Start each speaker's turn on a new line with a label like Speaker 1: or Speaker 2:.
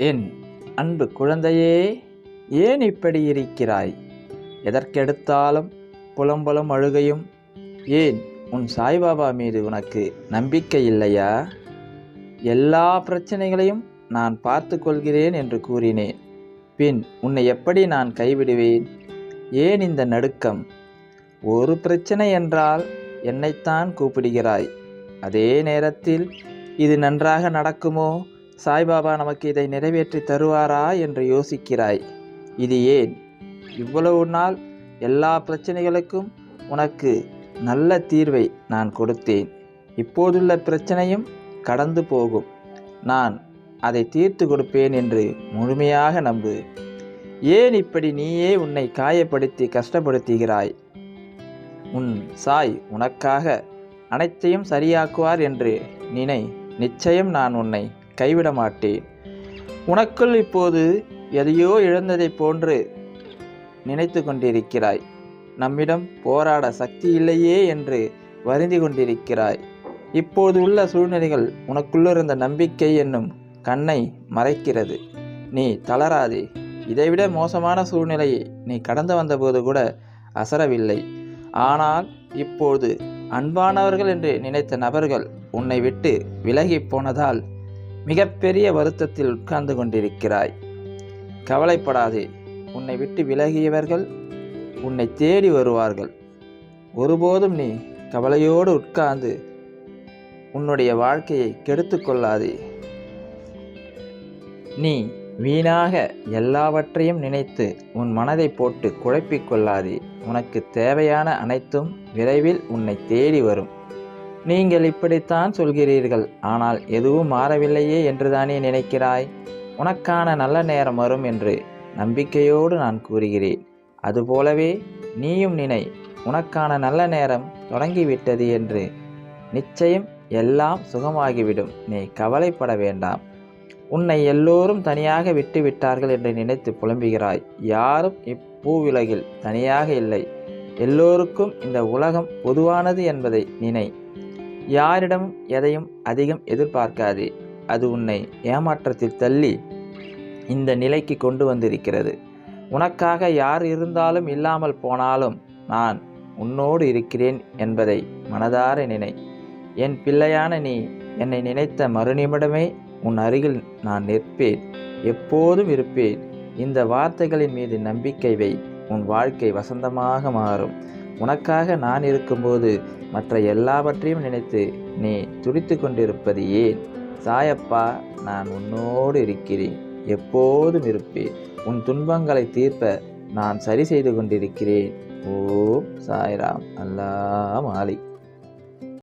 Speaker 1: என் அன்பு குழந்தையே ஏன் இப்படி இருக்கிறாய்? எதற்கெடுத்தாலும் புலம்பலும் அழுகையும் ஏன் உன் சாய்பாபா மீது உனக்கு நம்பிக்கை இல்லையா? எல்லா பிரச்சனைகளையும் நான் பார்த்து கொள்கிறேன் என்று கூறினேன். பின் உன்னை எப்படி நான் கைவிடுவேன்? ஏன் இந்த நடுக்கம்? ஒரு பிரச்சனை என்றால் என்னைத்தான் கூப்பிடுகிறாய். அதே நேரத்தில் இது நன்றாக நடக்குமோ? சாய்பாபா நமக்கு இதை நிறைவேற்றி தருவாரா என்று யோசிக்கிறாய். இது ஏன்? இவ்வளவு நாள் எல்லா பிரச்சனைகளுக்கும் உனக்கு நல்ல தீர்வை நான் கொடுத்தேன். இப்போதுள்ள பிரச்சனையும் கடந்து போகும். நான் அதை தீர்த்து கொடுப்பேன் என்று முழுமையாக நம்பு. ஏன் இப்படி நீயே உன்னை காயப்படுத்தி கஷ்டப்படுத்துகிறாய்? உன் சாய் உனக்காக அனைத்தையும் சரியாக்குவார் என்று நினை நிச்சயம் நான் உன்னை கைவிட மாட்டேன் உனக்குள் இப்போது எதையோ இழந்ததைப் போன்று நினைத்து கொண்டிருக்கிறாய். நம்மிடம் போராட சக்தி இல்லையே என்று வருந்தி கொண்டிருக்கிறாய். இப்போது உள்ள சூழ்நிலைகள் உனக்குள்ளிருந்த நம்பிக்கை என்னும் கண்ணை மறைக்கிறது. நீ தளராதே. இதைவிட மோசமான சூழ்நிலையை நீ கடந்து வந்தபோது கூட அசரவில்லை. ஆனால் இப்போது அன்பானவர்கள் என்று நினைத்த நபர்கள் உன்னை விட்டு விலகி போனதால் மிகப்பெரிய வருத்தத்தில் உட்கார்ந்து கொண்டிருக்கிறாய். கவலைப்படாதே. உன்னை விட்டு விலகியவர்கள் உன்னை தேடி வருவார்கள். ஒருபோதும் நீ கவலையோடு உட்கார்ந்து உன்னுடைய வாழ்க்கையை கெடுத்து கொள்ளாதே. நீ வீணாக எல்லாவற்றையும் நினைத்து உன் மனதை போட்டு குழப்பிக் கொள்ளாதே. உனக்கு தேவையான அனைத்தும் விரைவில் உன்னை தேடி வரும். நீங்கள் இப்படித்தான் சொல்கிறீர்கள். ஆனால் எதுவும் மாறவில்லையே என்றுதானே நினைக்கிறாய்? உனக்கான நல்ல நேரம் வரும் என்று நம்பிக்கையோடு நான் கூறுகிறேன். அதுபோலவே நீயும் நினை உனக்கான நல்ல நேரம் தொடங்கிவிட்டது என்று. நிச்சயம் எல்லாம் சுகமாகிவிடும். நீ கவலைப்பட வேண்டாம். உன்னை எல்லோரும் தனியாக விட்டு விட்டார்கள் என்று நினைத்து புலம்புகிறாய். யாரும் இப்பூவிலகில் தனியாக இல்லை. எல்லோருக்கும் இந்த உலகம் பொதுவானது என்பதை நினை. யாரிடம் எதையும் அதிகம் எதிர்பார்க்காதே அது உன்னை ஏமாற்றத்தில் தள்ளி இந்த நிலைக்கு கொண்டு வந்திருக்கிறது. உனக்காக யார் இருந்தாலும் இல்லாமல் போனாலும் நான் உன்னோடு இருக்கிறேன் என்பதை மனதார நினை. என் பிள்ளையான நீ என்னை நினைத்த மறுநிமிடமே உன் அருகில் நான் நிற்பேன். எப்போதும் இருப்பேன். இந்த வார்த்தைகளின் மீது நம்பிக்கை வை. உன் வாழ்க்கை வசந்தமாக மாறும். உனக்காக நான் இருக்கும்போது மற்ற எல்லாவற்றையும் நினைத்து நீ துடித்து கொண்டிருப்பது ஏன்? சாயப்பா நான் உன்னோடு இருக்கிறேன். எப்போதும் இருப்பேன். உன் துன்பங்களை தீர்ப்ப நான் சரி செய்து கொண்டிருக்கிறேன். ஓம் சாய்ராம். அல்லா மாலிக்.